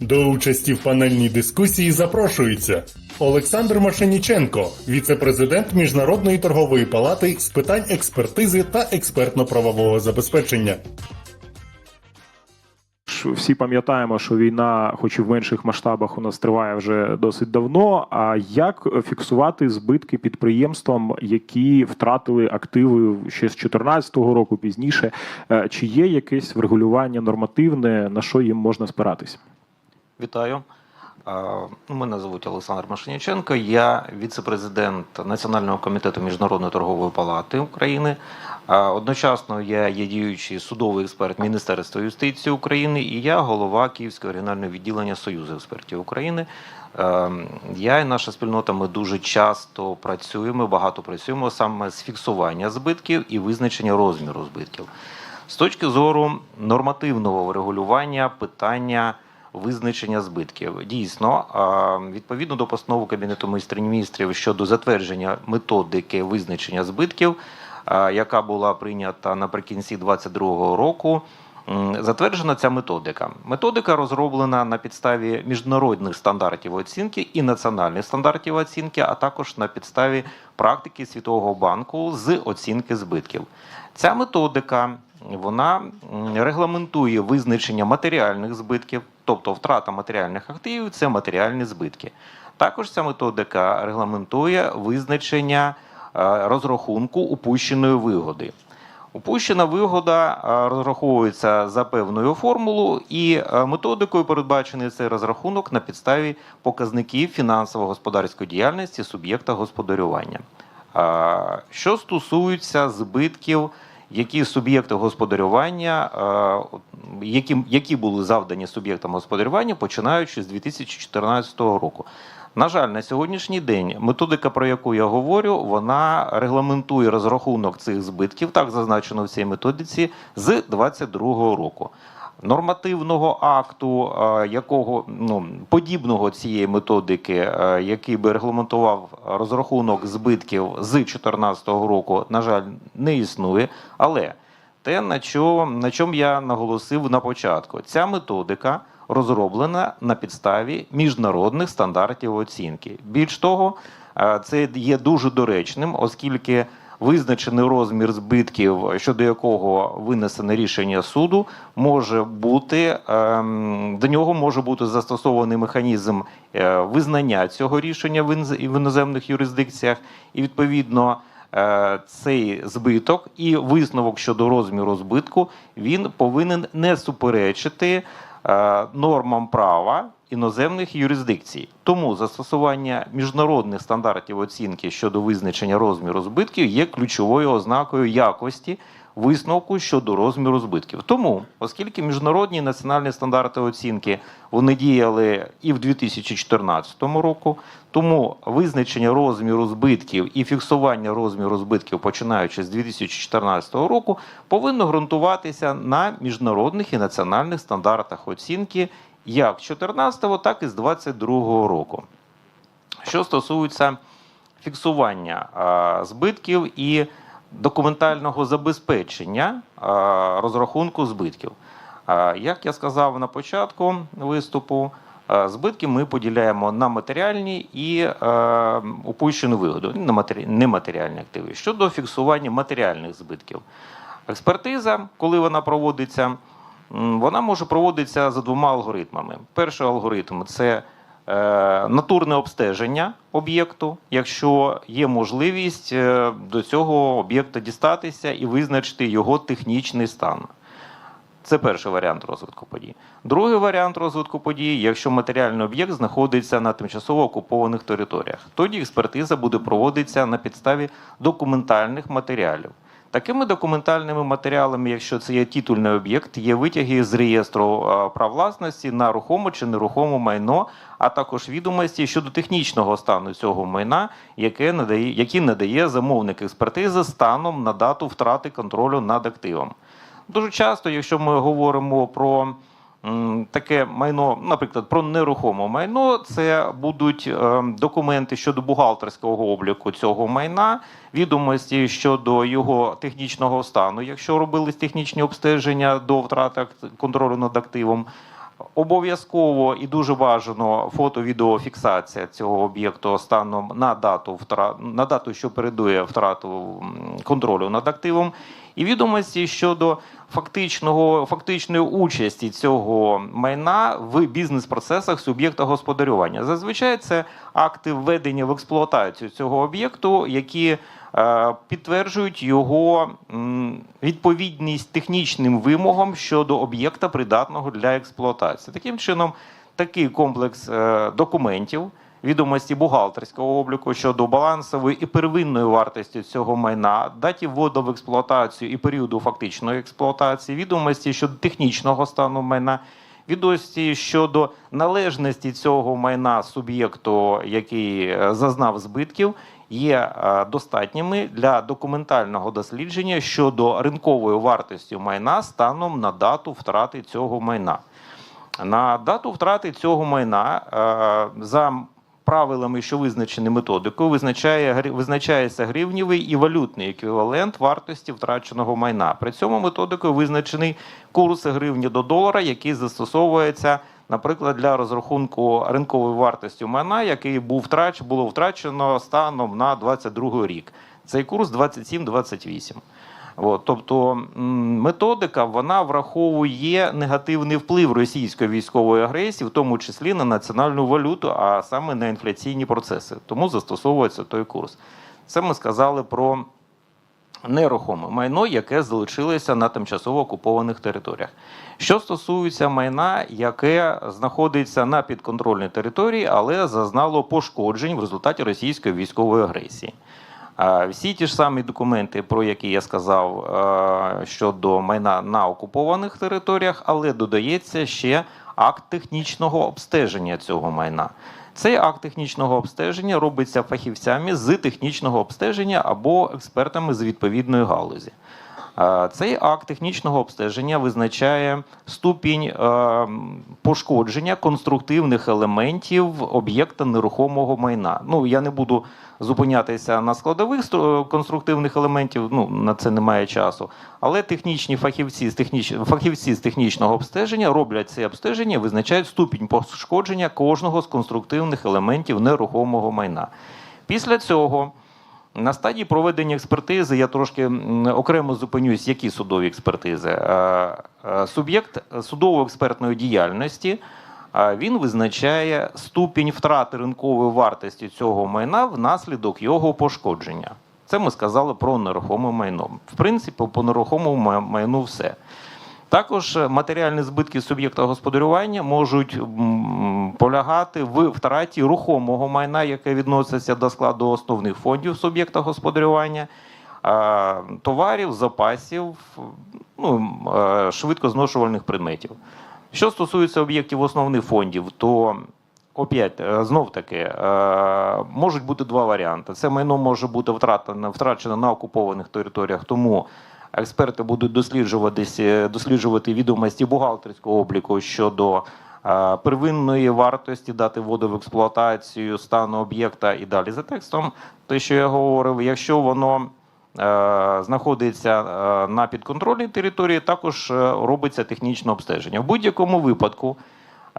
До участі в панельній дискусії запрошується Олександр Машиніченко, віце-президент Міжнародної торгової палати з питань експертизи та експертно-правового забезпечення. Всі пам'ятаємо, що війна, хоч і в менших масштабах, у нас триває вже досить давно. А як фіксувати збитки підприємствам, які втратили активи ще з 2014 року, пізніше? Е, Чи є якесь врегулювання нормативне, на що їм можна спиратись? Вітаю. Ну, Мене звуть Олександр Машиніченко. Я віце-президент Національного комітету Міжнародної торгової палати України. Одночасно я є діючий судовий експерт Міністерства юстиції України і я голова Київського регіонального відділення Союзу експертів України. Я і наша спільнота ми дуже часто працюємо, багато працюємо саме з фіксування збитків і визначення розміру збитків. З точки зору нормативного врегулювання питання визначення збитків. Дійсно, відповідно до постанови Кабінету міністрів щодо затвердження методики визначення збитків, яка була прийнята наприкінці 2022 року. Затверджена ця методика. Методика розроблена на підставі міжнародних стандартів оцінки і національних стандартів оцінки, а також на підставі практики Світового банку з оцінки збитків. Ця методика вона регламентує визначення матеріальних збитків, тобто втрата матеріальних активів це матеріальні збитки. Також ця методика регламентує визначення е, розрахунку упущеної вигоди. Упущена вигода е, розраховується за певною формулою, і е, методикою передбачений цей розрахунок на підставі показників фінансово-господарської діяльності суб'єкта господарювання. Що стосується збитків, які суб'єкти господарювання, е, які, які були завдані суб'єктам господарювання, починаючи з 2014 року. На жаль, на сьогоднішній день методика, про яку я говорю, вона регламентує розрахунок цих збитків, так зазначено в цій методиці, з 2022 року. Нормативного акту, е, якого ну подібного цієї методики, е, який би регламентував розрахунок збитків з 2014 року, на жаль, не існує. Але те, на чому, на чому я наголосив на початку, ця методика розроблена на підставі міжнародних стандартів оцінки. Більш того, е, це є дуже доречним, оскільки визначений розмір збитків, щодо якого винесене рішення суду, може бути ем, до нього може бути застосований механізм е, визнання цього рішення в іноземних юрисдикціях, і відповідно. е, Цей збиток і висновок щодо розміру збитку він повинен не суперечити е, нормам права іноземних юрисдикцій. Тому застосування міжнародних стандартів оцінки щодо визначення розміру збитків є ключовою ознакою якості висновку щодо розміру збитків. Тому, оскільки міжнародні національні стандарти оцінки вони діяли і в 2014 року, тому визначення розміру збитків і фіксування розміру збитків, починаючи з 2014 року, повинно ґрунтуватися на міжнародних і національних стандартах оцінки як з 2014, так і з 2022 року. Що стосується фіксування збитків і документального забезпечення розрахунку збитків. Як я сказав на початку виступу, збитки ми поділяємо на матеріальні і упущену вигоду, на матері- нематеріальні активи. Щодо фіксування матеріальних збитків, експертиза, коли вона проводиться, вона може проводитися за двома алгоритмами. Перший алгоритм це е, натурне обстеження об'єкту, якщо є можливість е, до цього об'єкта дістатися і визначити його технічний стан. Це перший варіант розвитку подій. Другий варіант розвитку подій, якщо матеріальний об'єкт знаходиться на тимчасово окупованих територіях, тоді експертиза буде проводитися на підставі документальних матеріалів. Такими документальними матеріалами, якщо це є титульний об'єкт, є витяги з реєстру е, прав власності на рухоме чи нерухоме майно, а також відомості щодо технічного стану цього майна, яке надає, які надає замовник експертизи станом на дату втрати контролю над активом. Дуже часто, якщо ми говоримо про таке майно, наприклад, про нерухоме майно, це будуть е, документи щодо бухгалтерського обліку цього майна, відомості щодо його технічного стану, якщо робились технічні обстеження до втрати контролю над активом. Обов'язково і дуже бажано фото-відеофіксація цього об'єкту станом на дату втра... на дату, що передує втрату контролю над активом, і відомості щодо фактичного фактичної участі цього майна в бізнес-процесах суб'єкта господарювання. Зазвичай це акти введення в експлуатацію цього об'єкту, які е, підтверджують його відповідність технічним вимогам щодо об'єкта, придатного для експлуатації. Таким чином, такий комплекс е, документів. Відомості бухгалтерського обліку щодо балансової і первинної вартості цього майна, даті вводу в експлуатацію і періоду фактичної експлуатації, відомості щодо технічного стану майна, відомості щодо належності цього майна суб'єкту, який е, зазнав збитків, є е, достатніми для документального дослідження щодо ринкової вартості майна станом на дату втрати цього майна. На дату втрати цього майна е, за правилами, що визначені методикою, визначає визначається гривнівий і валютний еквівалент вартості втраченого майна. При цьому методикою визначений курс гривні до долара, який застосовується. Наприклад, для розрахунку ринкової вартості майна, який був втрач, було втрачено станом на 22 рік. Цей курс 27-28. От, тобто методика вона враховує негативний вплив російської військової агресії, в тому числі на національну валюту, а саме на інфляційні процеси. Тому застосовується той курс. Це ми сказали про нерухоме майно, яке залишилося на тимчасово окупованих територіях. Що стосується майна, яке знаходиться на підконтрольній території, але зазнало пошкоджень в результаті російської військової агресії. Всі ті ж самі документи, про які я сказав е, щодо майна на окупованих територіях, але додається ще акт технічного обстеження цього майна. Цей акт технічного обстеження робиться фахівцями з технічного обстеження або експертами з відповідної галузі. Цей акт технічного обстеження визначає ступінь е, пошкодження конструктивних елементів об'єкта нерухомого майна. Ну я не буду зупинятися на складових конструктивних елементів. Ну на це немає часу. Але технічні фахівці з техніч... фахівці з технічного обстеження роблять це обстеження, визначають ступінь пошкодження кожного з конструктивних елементів нерухомого майна. Після цього. На стадії проведення експертизи я трошки окремо зупинюсь, які судові експертизи. Суб'єкт судово-експертної діяльності він визначає ступінь втрати ринкової вартості цього майна внаслідок його пошкодження. Це ми сказали про нерухоме майно. В принципі, по нерухомому майну все. Також е, матеріальні збитки суб'єкта господарювання можуть полягати в втраті рухомого майна, яке відноситься до складу основних фондів суб'єкта господарювання, товарів, запасів, ну, е, швидкозношувальних предметів. Що стосується об'єктів основних фондів, то опять е, знов таки можуть бути два варіанти. Це майно може бути втратено, втрачено на окупованих територіях, тому експерти будуть досліджувати, досліджувати відомості бухгалтерського обліку щодо е, первинної вартості дати воду в експлуатацію, стану об'єкта і далі за текстом. Те, що я говорив, якщо воно е, знаходиться е, на підконтрольній території, також е, робиться технічне обстеження. В будь-якому випадку.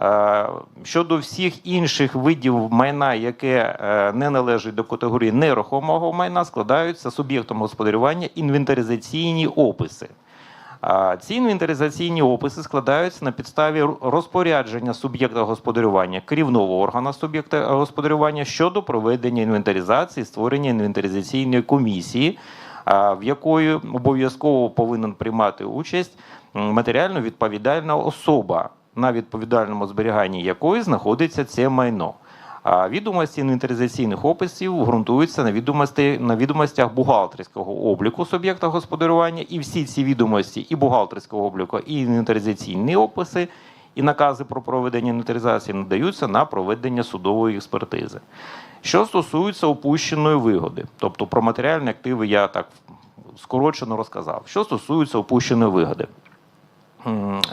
Е, Щодо всіх інших видів майна, яке е, не належить до категорії нерухомого майна, складаються суб'єктом господарювання інвентаризаційні описи. Ці інвентаризаційні описи складаються на підставі розпорядження суб'єкта господарювання, керівного органу суб'єкта господарювання щодо проведення інвентаризації, створення інвентаризаційної комісії, в якої обов'язково повинен приймати участь матеріально відповідальна особа, на відповідальному зберіганні якої знаходиться це майно. А відомості інвентаризаційних описів ґрунтуються на відомості на відомостях бухгалтерського обліку суб'єкта господарювання, і всі ці відомості і бухгалтерського обліку, і інвентаризаційні описи, і накази про проведення інвентаризації надаються на проведення судової експертизи. Що стосується опущеної вигоди, тобто про матеріальні активи я так скорочено розказав. Що стосується опущеної вигоди,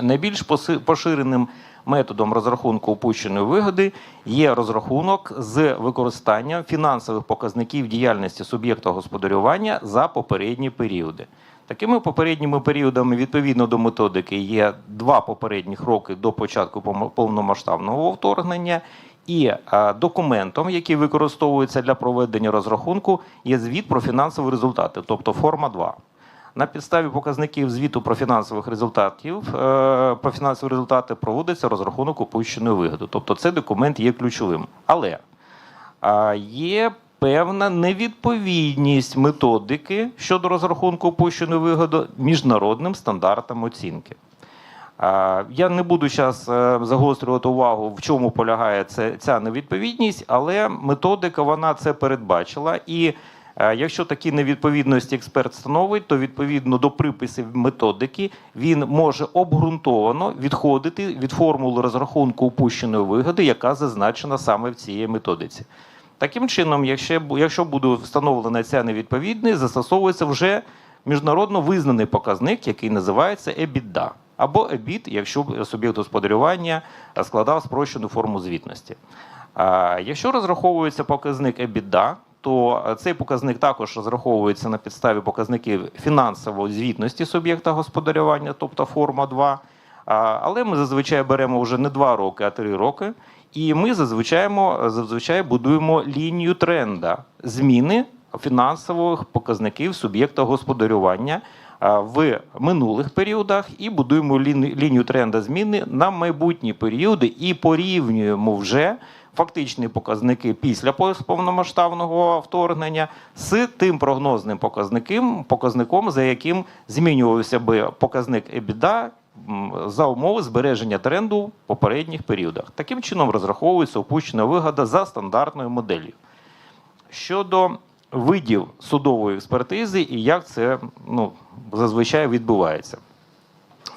Найбільш поширеним методом розрахунку упущеної вигоди є розрахунок з використанням фінансових показників діяльності суб'єкта господарювання за попередні періоди. Такими попередніми періодами відповідно до методики є два попередніх роки до початку повномасштабного вторгнення. І е, документом, який використовується для проведення розрахунку, є звіт про фінансові результати, тобто форма 2. На підставі показників звіту про фінансових результатів е, про фінансові результати проводиться розрахунок упущеної вигоди. Тобто цей документ є ключовим. Але є певна невідповідність методики щодо розрахунку упущеної вигоди міжнародним стандартам оцінки. Я не буду зараз загострювати увагу, в чому полягає ця невідповідність, але методика вона це передбачила. І е, якщо такі невідповідності експерт встановить, то відповідно до приписів методики він може обґрунтовано відходити від формули розрахунку упущеної вигоди, яка зазначена саме в цій методиці. Таким чином, якщо, буде встановлена ця невідповідність, застосовується вже міжнародно визнаний показник, який називається EBITDA, або EBIT, якщо суб'єкт господарювання е, складав спрощену форму звітності. А Якщо розраховується показник EBITDA, то е, цей показник також розраховується на підставі показників фінансової звітності суб'єкта господарювання, тобто форма 2. Але ми зазвичай беремо вже не 2 роки, а 3 роки. І ми зазвичай, зазвичай будуємо лінію тренда зміни фінансових показників суб'єкта господарювання в минулих періодах і будуємо лінію тренда зміни на майбутні періоди і порівнюємо вже фактичні показники після повномасштабного вторгнення з тим прогнозним показником, показником, за яким змінювався би показник EBITDA за умови збереження тренду в попередніх періодах. Таким чином розраховується опущена вигода за стандартною моделлю. Щодо видів судової експертизи і як це ну, зазвичай відбувається.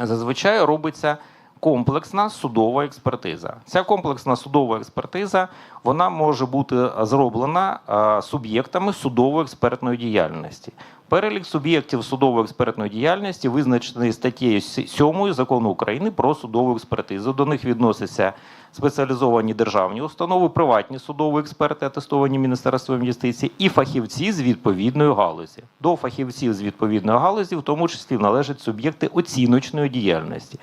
Зазвичай робиться комплексна судова експертиза. Ця комплексна судова експертиза вона може бути зроблена е, суб'єктами судово експертної діяльності. Перелік суб'єктів судово експертної діяльності визначений статтею 7 закону України про судову експертизу. До них відносяться спеціалізовані державні установи, приватні судові експерти, атестовані Міністерством юстиції, і фахівці з відповідної галузі. До фахівців з відповідної галузі, в тому числі належать суб'єкти оціночної діяльності.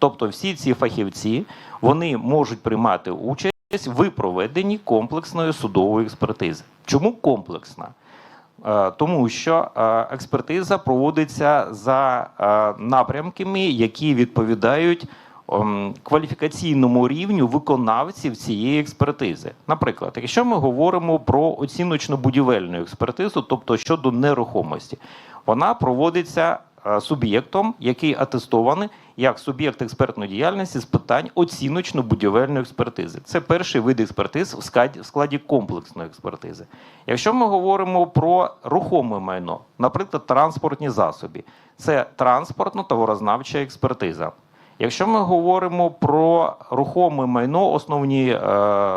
Тобто, всі ці фахівці вони можуть приймати участь в проведенні комплексної судової експертизи. Чому комплексна? Е, Тому що е, експертиза проводиться за е, напрямками, які відповідають ем, кваліфікаційному рівню виконавців цієї експертизи. Наприклад, якщо ми говоримо про оціночно-будівельну експертизу, тобто щодо нерухомості, вона проводиться суб'єктом, який атестований як суб'єкт експертної діяльності з питань оціночно-будівельної експертизи. Це перший вид експертиз в складі, в складі комплексної експертизи. Якщо ми говоримо про рухоме майно, наприклад, транспортні засоби, це транспортно-товарознавча експертиза. Якщо ми говоримо про рухоме майно, основні е,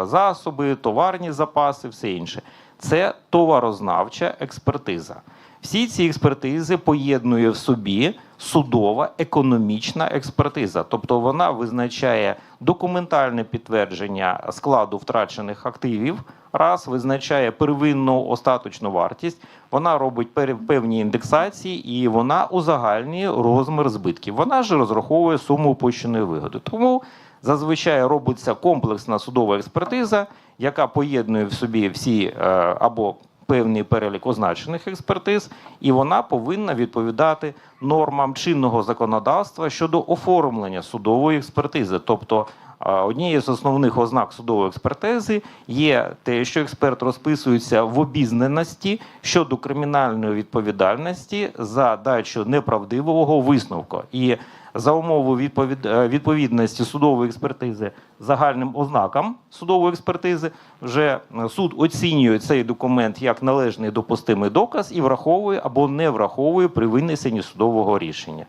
засоби, товарні запаси, все інше, це товарознавча експертиза. Всі ці експертизи поєднує в собі судова економічна експертиза, тобто вона визначає документальне підтвердження складу втрачених активів, раз визначає первинну остаточну вартість, вона робить певні індексації і вона узагальнює розмір збитків. Вона ж розраховує суму опущеної вигоди. Тому зазвичай робиться комплексна судова експертиза, яка поєднує в собі всі е, або певний перелік означених експертиз, і вона повинна відповідати нормам чинного законодавства щодо оформлення судової експертизи. Тобто однією з основних ознак судової експертизи є те, що експерт розписується в обізнаності щодо кримінальної відповідальності за дачу неправдивого висновку. І за умови е, відповідності судової експертизи загальним ознакам судової експертизи, вже е, суд оцінює цей документ як належний допустимий доказ і враховує або не враховує при винесенні судового рішення.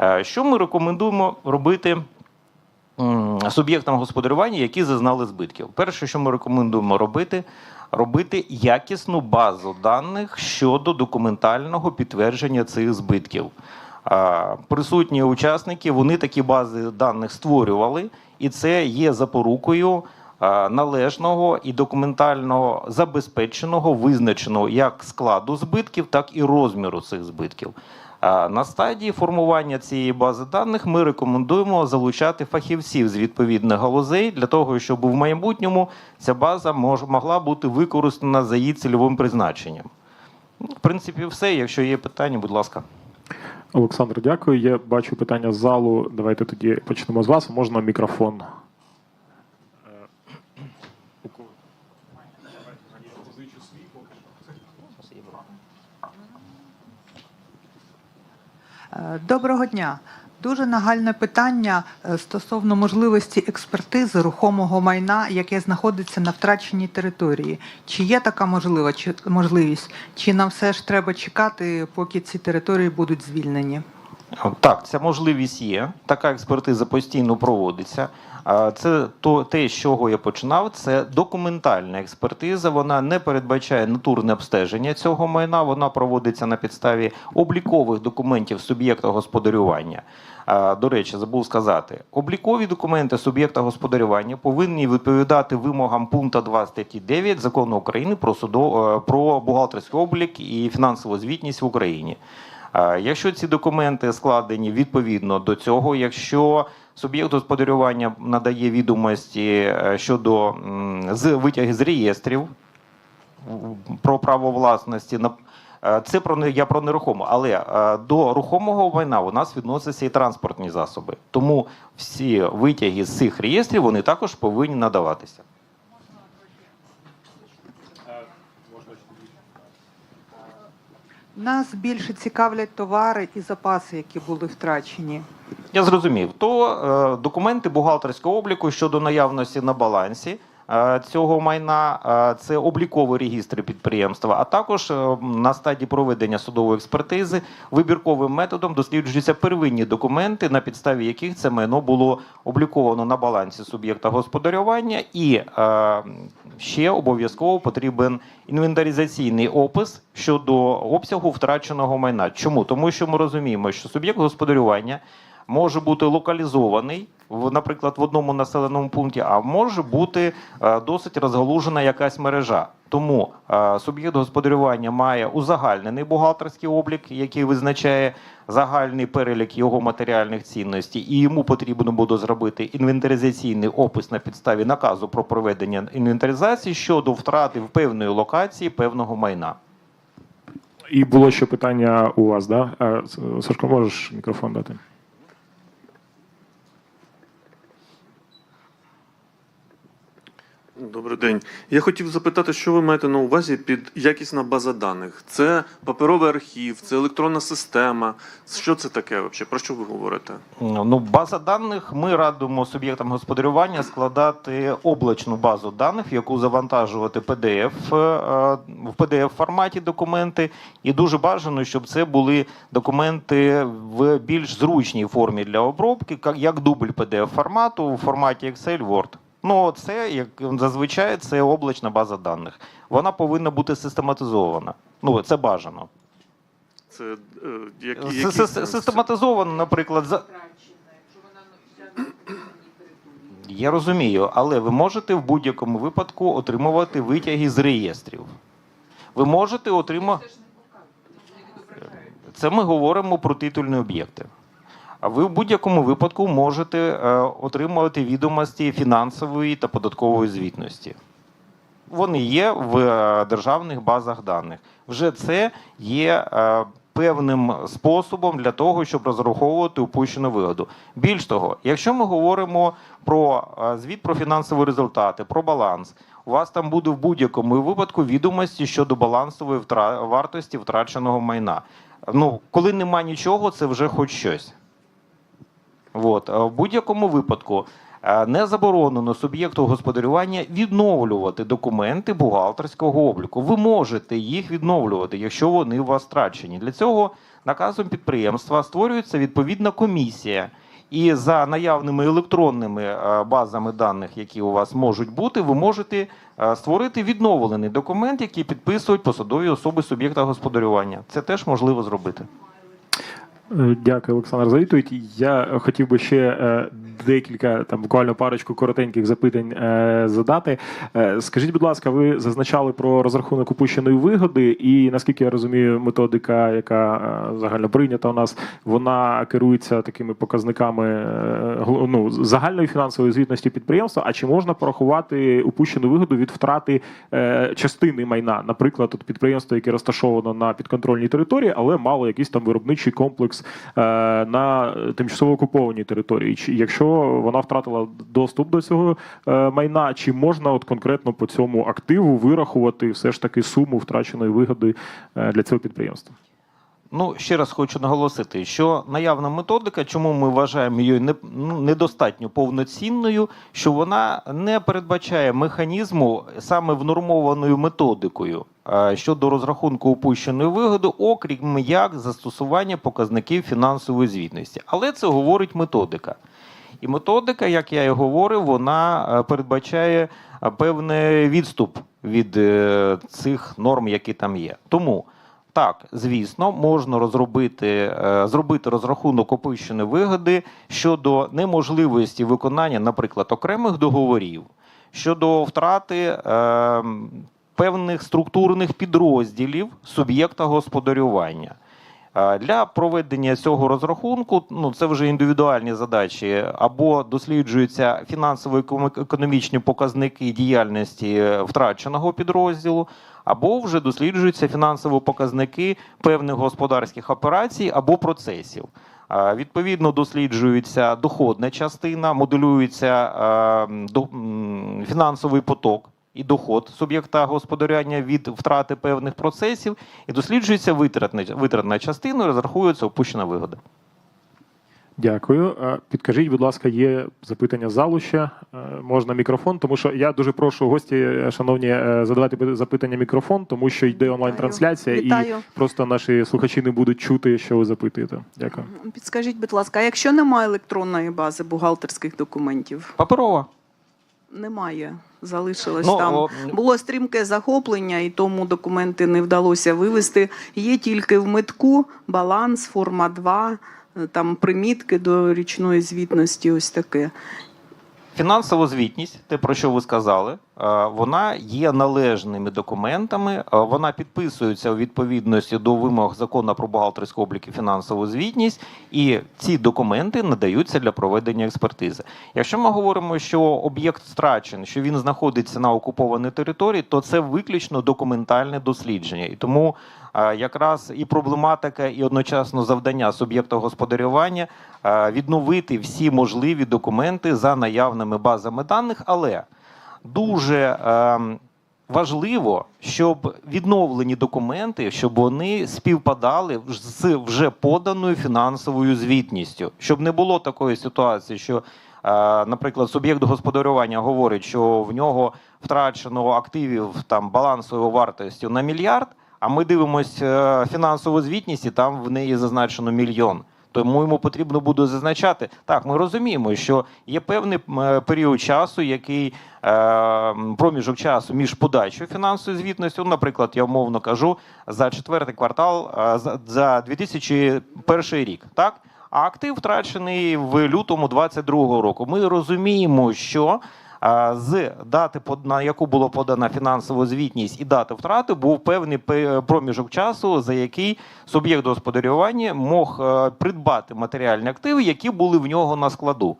Е, Що ми рекомендуємо робити суб'єктам господарювання, які зазнали збитків? Перше, що ми рекомендуємо робити, робити якісну базу даних щодо документального підтвердження цих збитків. Присутні учасники вони такі бази даних створювали, і це є запорукою належного і документально забезпеченого, визначеного як складу збитків, так і розміру цих збитків. На стадії формування цієї бази даних ми рекомендуємо залучати фахівців з відповідних галузей для того, щоб в майбутньому ця база могла бути використана за її цільовим призначенням. Ну, В принципі, все. Якщо є питання, будь ласка. Олександр, дякую. Я бачу питання з залу. Давайте тоді почнемо з вас. Можна мікрофон. Е, Доброго дня. Дуже нагальне питання е, стосовно можливості експертизи рухомого майна, яке знаходиться на втраченій території. Чи є така можлива, чи, можливість, чи нам все ж треба чекати, поки ці території будуть звільнені? Так, ця можливість є. Така експертиза постійно проводиться. Це то те, з чого я починав. Це документальна експертиза. Вона не передбачає натурне обстеження цього майна. Вона проводиться на підставі облікових документів суб'єкта господарювання. До речі, забув сказати, облікові документи суб'єкта господарювання повинні відповідати вимогам пункту 2 статті 9 закону України про судо, е, про бухгалтерський облік і фінансову звітність в Україні. А Якщо ці документи складені відповідно до цього, якщо суб'єкт господарювання надає відомості е, щодо з витяги з реєстрів про право власності, на- е, це про я про нерухомо, але е, до рухомого майна у нас відносяться і транспортні засоби. Тому всі витяги з цих реєстрів вони також повинні надаватися. Нас більше цікавлять товари і запаси, які були втрачені. Я зрозумів. То е, документи бухгалтерського обліку щодо наявності на балансі цього майна, е, це облікові реєстри підприємства, а також е, на стадії проведення судової експертизи вибірковим методом досліджуються первинні документи, на підставі яких це майно було обліковано на балансі суб'єкта господарювання, і е, ще обов'язково потрібен інвентаризаційний опис щодо обсягу втраченого майна. Чому? Тому що ми розуміємо, що суб'єкт господарювання може бути локалізований, в, наприклад, в одному населеному пункті, а може бути е, досить розгалужена якась мережа. Тому е, суб'єкт господарювання має узагальнений бухгалтерський облік, який визначає загальний перелік його матеріальних цінностей, і йому потрібно буде зробити інвентаризаційний опис на підставі наказу про проведення інвентаризації щодо втрати в певної локації певного майна. І було ще питання у вас, да? Е, Сашко, можеш мікрофон дати? Добрий день. Я хотів запитати, що ви маєте на увазі під якісна база даних? Це паперовий архів, це електронна система. Що це таке взагалі? Про що ви говорите? Ну, база даних ми радимо суб'єктам господарювання складати облачну базу даних, яку завантажувати PDF, е, в PDF форматі документи, і дуже бажано, щоб це були документи в більш зручній формі для обробки, як дубль PDF формату у форматі Excel Word. Ну, це як зазвичай це облачна база даних. Вона повинна бути систематизована. Ну, це бажано. Це е, які, С- які Систематизовано, наприклад, за Я розумію, але ви можете в будь-якому випадку отримувати витяги з реєстрів. Ви можете отримати. Це ми говоримо про титульні об'єкти. А ви в будь-якому випадку можете е, отримувати відомості фінансової та податкової звітності. Вони є в е, державних базах даних. Вже це є е, певним способом для того, щоб розраховувати упущену вигоду. Більш того, якщо ми говоримо про звіт про фінансові результати, про баланс, у вас там буде в будь-якому випадку відомості щодо балансової вартості втраченого майна. Ну, коли нема нічого, це вже хоч щось. От. В будь-якому випадку е, не заборонено суб'єкту господарювання відновлювати документи бухгалтерського обліку. Ви можете їх відновлювати, якщо вони у вас втрачені. Для цього наказом підприємства створюється відповідна комісія. І за наявними електронними е, базами даних, які у вас можуть бути, ви можете е, створити відновлений документ, який підписують посадові особи суб'єкта господарювання. Це теж можливо зробити. Е, Дякую, Олександр, за відповідь. Я хотів би ще е, декілька там буквально парочку коротеньких запитань е, задати. Скажіть, будь ласка, ви зазначали про розрахунок упущеної вигоди, і наскільки я розумію, методика, яка загально прийнята у нас, вона керується такими показниками ну, загальної фінансової звітності підприємства. А чи можна порахувати упущену вигоду від втрати частини майна? Наприклад, от підприємство, яке розташовано на підконтрольній території, але мало якийсь там виробничий комплекс е, на тимчасово окупованій території. Чи якщо вона втратила доступ до цього е, майна, чи можна от конкретно по цьому активу вирахувати все ж таки суму втраченої вигоди е, для цього підприємства? Ну, ще раз хочу наголосити, що наявна методика, чому ми вважаємо її ну, недостатньо повноцінною, що вона не передбачає механізму саме внормованою методикою щодо розрахунку упущеної вигоди, окрім як застосування показників фінансової звітності. Але це говорить методика. І методика, як я і говорив, вона е, передбачає е, певний відступ від е, цих норм, які там є. Тому так, звісно, можна розробити, е, зробити розрахунок опущеної вигоди щодо неможливості виконання, наприклад, окремих договорів, щодо втрати е, певних структурних підрозділів суб'єкта господарювання. Для проведення цього розрахунку ну це вже індивідуальні задачі, або досліджуються фінансово-економічні показники діяльності е, втраченого підрозділу, або вже досліджуються фінансові показники певних господарських операцій або процесів. Відповідно, досліджується доходна частина, моделюється фінансовий поток і доход суб'єкта господарювання від втрати певних процесів, і досліджується витратна, витратна частина, розраховується опущена вигода. Дякую. Підкажіть, будь ласка, є запитання з залу ще? Е, Можна мікрофон, тому що я дуже прошу гості, е, шановні, е, задавати запитання мікрофон, тому що йде онлайн-трансляція, і просто наші слухачі не будуть чути, що ви запитуєте. Дякую. Підскажіть, будь ласка, а якщо немає електронної бази бухгалтерських документів, Паперова. Немає. Залишилось Ну, там. о, Було стрімке захоплення, і тому документи не вдалося вивести. Є тільки в митку баланс, форма 2, е, там примітки до річної звітності, ось таке. Фінансова звітність, те про що ви сказали, е, вона є належними документами. е, Вона підписується у відповідності до вимог закону про бухгалтерський облік і фінансову звітність, і ці документи надаються для проведення експертизи. Якщо ми говоримо, що об'єкт страчений, що він знаходиться на окупованій території, то це виключно документальне дослідження, і тому якраз і проблематика, і одночасно завдання суб'єкта господарювання е, відновити всі можливі документи за наявними базами даних, але дуже ем, важливо, щоб відновлені документи, щоб вони співпадали з вже поданою фінансовою звітністю, щоб не було такої ситуації, що, е, наприклад, суб'єкт господарювання говорить, що в нього втрачено активів там балансовою вартістю на мільярд. А ми дивимося фінансову звітність, і там в неї зазначено мільйон. Тому йому потрібно буде зазначати. Так, ми розуміємо, що є певний е, період часу, який е, проміжок часу між подачою фінансової звітності. Ну, Наприклад, я умовно кажу за четвертий квартал е, за, за 2001 рік. Так, а актив втрачений в лютому 2022 року. Ми розуміємо, що з дати, на яку була подана фінансова звітність і дати втрати, був певний проміжок часу, за який суб'єкт господарювання мог е, придбати матеріальні активи, які були в нього на складу.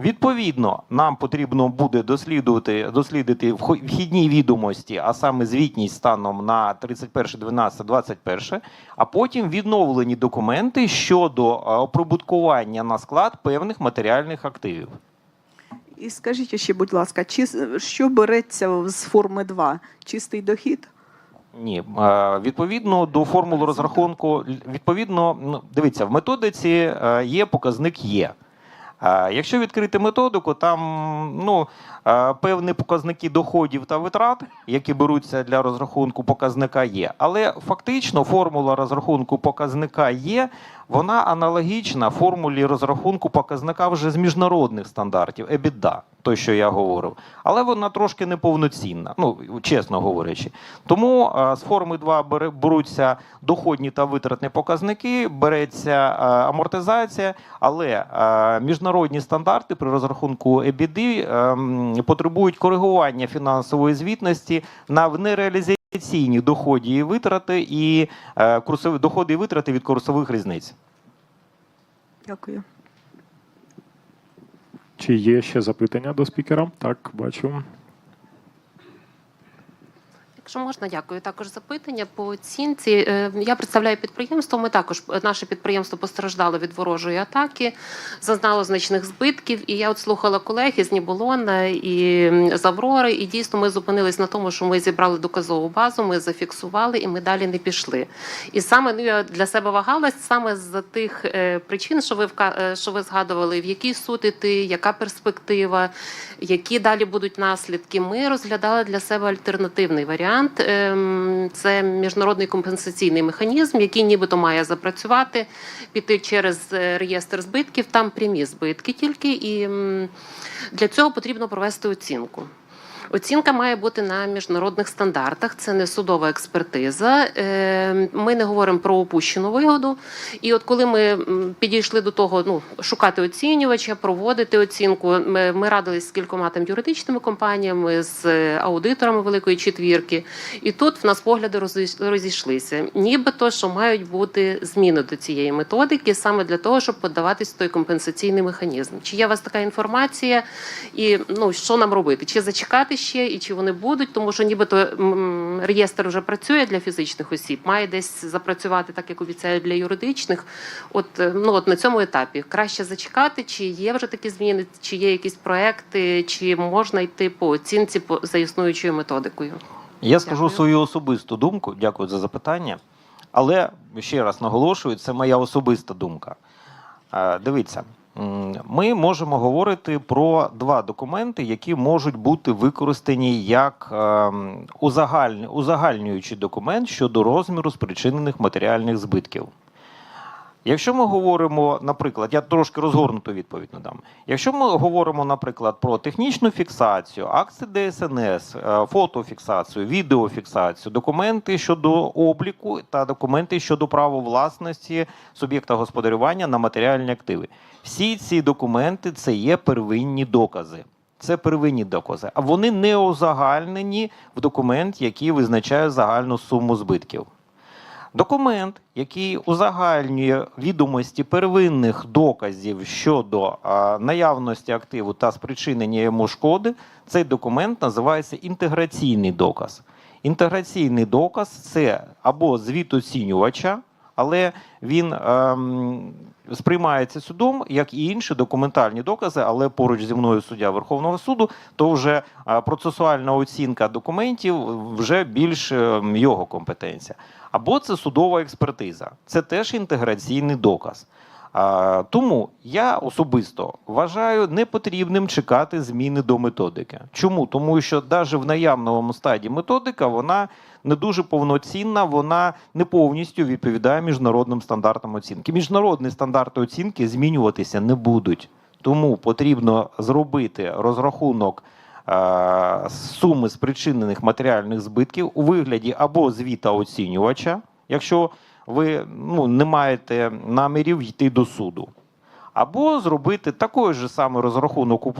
Відповідно, нам потрібно буде дослідувати дослідити вхідні відомості, а саме звітність станом на 31.12.21, а потім відновлені документи щодо е, оприбуткування на склад певних матеріальних активів. І скажіть ще, будь ласка, чи що береться з форми 2? Чистий дохід? Ні, відповідно до формули розрахунку, відповідно, ну, дивіться, в методиці е, є показник є. Якщо відкрити методику, там ну, певні показники доходів та витрат, які беруться для розрахунку показника є. Але фактично формула розрахунку показника є, вона аналогічна формулі розрахунку показника вже з міжнародних стандартів, EBITDA, той, що я говорив. Але вона трошки неповноцінна, ну, чесно говорячи. Тому з форми 2 бере- беруться доходні та витратні показники, береться амортизація, але міжнародні стандарти при розрахунку EBITDA ем, потребують коригування фінансової звітності на нереалізаційні доходи і витрати і е, курсові доходи і витрати від курсових різниць. Дякую. Чи є ще запитання до спікера? Так, бачу. Якщо можна, дякую. Також запитання по оцінці. Е, Я представляю підприємство. Ми також наше підприємство постраждало від ворожої атаки, зазнало значних збитків. І я от слухала колег із Ніболона і з Аврори, і дійсно ми зупинились на тому, що ми зібрали доказову базу, ми зафіксували і ми далі не пішли. І саме ну, я для себе вагалась саме з тих е, причин, що ви е, що ви згадували, в який суд іти, яка перспектива, які далі будуть наслідки. Ми розглядали для себе альтернативний варіант. Ем, Це міжнародний компенсаційний механізм, який нібито має запрацювати, піти через е, реєстр збитків. Там прямі збитки тільки, і для цього потрібно провести оцінку. Оцінка має бути на міжнародних стандартах. Це не судова експертиза. Е, Ми не говоримо про опущену вигоду. І от коли ми підійшли до того, ну шукати оцінювача, проводити оцінку, ми, ми радились з кількома там юридичними компаніями, з е, аудиторами Великої четвірки. І тут в нас погляди розійш- розійшлися. Нібито що мають бути зміни до цієї методики саме для того, щоб подаватись той компенсаційний механізм. Чи є у вас така інформація? І ну що нам робити? Чи зачекати ще, і чи вони будуть? Тому що нібито реєстр вже працює для фізичних осіб, має десь запрацювати так, як обіцяють для юридичних. От е, ну от на цьому етапі краще зачекати, чи є вже такі зміни, чи є якісь проекти, чи можна йти по оцінці по за існуючою методикою. Я скажу Дякую. свою особисту думку. Дякую за запитання. Але ще раз наголошую, це моя особиста думка. Е, Дивіться, ми можемо говорити про два документи, які можуть бути використані як ем, узагальнюючий документ щодо розміру спричинених матеріальних збитків. Якщо ми говоримо, наприклад, я трошки розгорнуту відповідь надам. Якщо ми говоримо, наприклад, про технічну фіксацію, акти ДСНС, е, фотофіксацію, відеофіксацію, документи щодо обліку та документи щодо права власності суб'єкта господарювання на матеріальні активи, всі ці документи це є первинні докази. Це первинні докази, а вони не узагальнені в документ, який визначає загальну суму збитків. Документ, який узагальнює відомості первинних доказів щодо наявності активу та спричинення йому шкоди, цей документ називається інтеграційний доказ. Інтеграційний доказ це або звіт оцінювача, але він ем, сприймається судом, як і інші документальні докази, але поруч зі мною суддя Верховного суду, то вже е, процесуальна оцінка документів вже більш ем, його компетенція. Або це судова експертиза, це теж інтеграційний доказ. А, тому я особисто вважаю непотрібним чекати зміни до методики. Чому? Тому що навіть в наявному стадії методика вона не дуже повноцінна, вона не повністю відповідає міжнародним стандартам оцінки. Міжнародні стандарти оцінки змінюватися не будуть. Тому потрібно зробити розрахунок е, суми спричинених матеріальних збитків у вигляді або звіта оцінювача, якщо ви ну, не маєте намірів йти до суду. Або зробити такий же самий розрахунок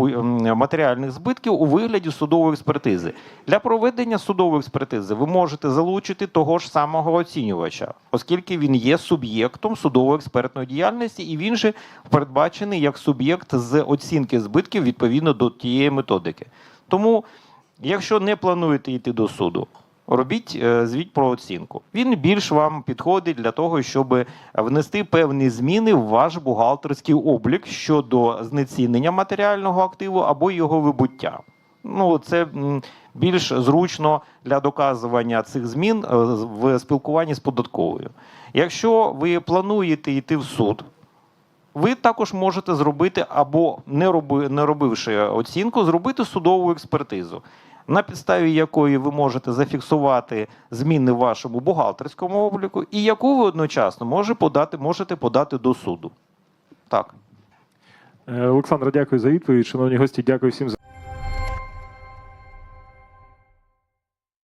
матеріальних збитків у вигляді судової експертизи. Для проведення судової експертизи ви можете залучити того ж самого оцінювача, оскільки він є суб'єктом судової експертної діяльності, і він же передбачений як суб'єкт з оцінки збитків відповідно до тієї методики. Тому, якщо не плануєте йти до суду, робіть е, звіт про оцінку. Він більш вам підходить для того, щоб внести певні зміни в ваш бухгалтерський облік щодо знецінення матеріального активу або його вибуття. Ну, це більш зручно для доказування цих змін е, в спілкуванні з податковою. Якщо ви плануєте йти в суд, ви також можете зробити або не роби, не робивши оцінку, зробити судову експертизу. На підставі якої ви можете зафіксувати зміни в вашому бухгалтерському обліку, і яку ви одночасно може подати, можете подати до суду. Так. Олександр, дякую за відповідь. Шановні гості, дякую всім за.